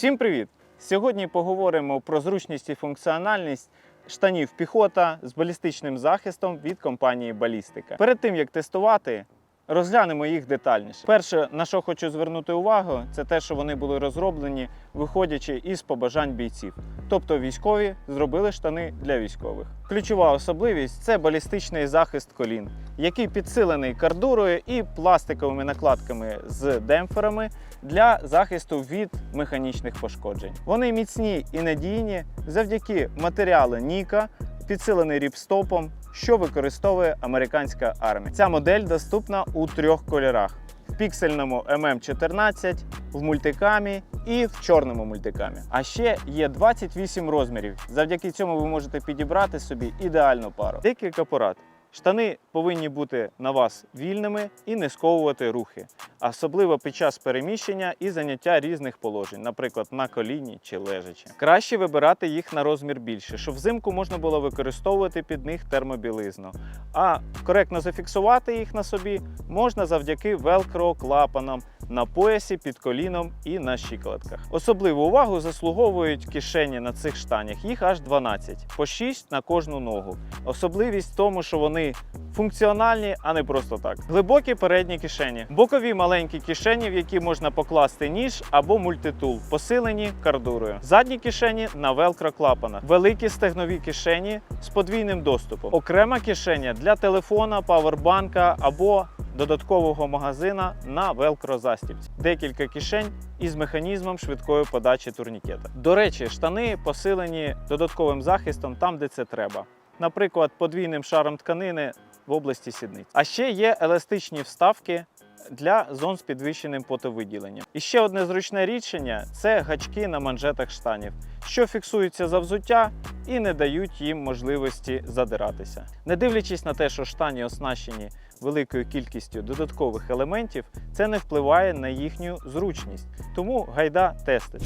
Всім привіт! Сьогодні поговоримо про зручність і функціональність штанів піхота з балістичним захистом від компанії Балістика. Перед тим як тестувати, розглянемо їх детальніше. Перше, на що хочу звернути увагу, це те, що вони були розроблені, виходячи із побажань бійців. Тобто військові зробили штани для військових. Ключова особливість це балістичний захист колін, який підсилений кардурою і пластиковими накладками з демпферами для захисту від механічних пошкоджень. Вони міцні і надійні завдяки матеріалу Ніка, підсилений ріпстопом, що використовує американська армія. Ця модель доступна у трьох кольорах: в піксельному MM14, в мультикамі і в чорному мультикамі. А ще є 28 розмірів. Завдяки цьому ви можете підібрати собі ідеальну пару. Декілька порад. Штани повинні бути на вас вільними і не сковувати рухи, особливо під час переміщення і заняття різних положень, наприклад, на коліні чи лежачи. Краще вибирати їх на розмір більше, щоб взимку можна було використовувати під них термобілизну. А коректно зафіксувати їх на собі можна завдяки велкро клапанам на поясі, під коліном і на щиколотках. Особливу увагу заслуговують кишені на цих штанях. Їх аж 12, по 6 на кожну ногу. Особливість в тому, що вони функціональні, а не просто так. Глибокі передні кишені, бокові маленькі кишені, в які можна покласти ніж або мультитул, посилені кардурою. Задні кишені на велкро клапанах, великі стегнові кишені з подвійним доступом, окрема кишеня для телефона, павербанка або додаткового магазина на велкро застібці. Декілька кишень із механізмом швидкої подачі турнікета. До речі, штани посилені додатковим захистом там, де це треба. Наприклад, подвійним шаром тканини в області сідниць. А ще є еластичні вставки для зон з підвищеним потовиділенням. І ще одне зручне рішення це гачки на манжетах штанів, що фіксуються за взуття і не дають їм можливості задиратися. Не дивлячись на те, що штані оснащені великою кількістю додаткових елементів, це не впливає на їхню зручність. Тому гайда тестити.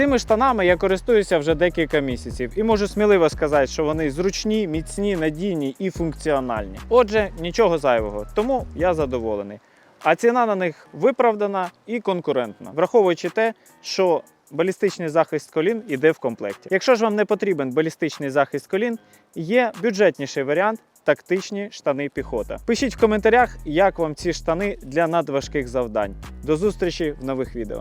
Цими штанами я користуюся вже декілька місяців і можу сміливо сказати, що вони зручні, міцні, надійні і функціональні. Отже, нічого зайвого, тому я задоволений. А ціна на них виправдана і конкурентна, враховуючи те, що балістичний захист колін іде в комплекті. Якщо ж вам не потрібен балістичний захист колін, є бюджетніший варіант. Тактичні штани піхота. Пишіть в коментарях, як вам ці штани для надважких завдань. До зустрічі в нових відео.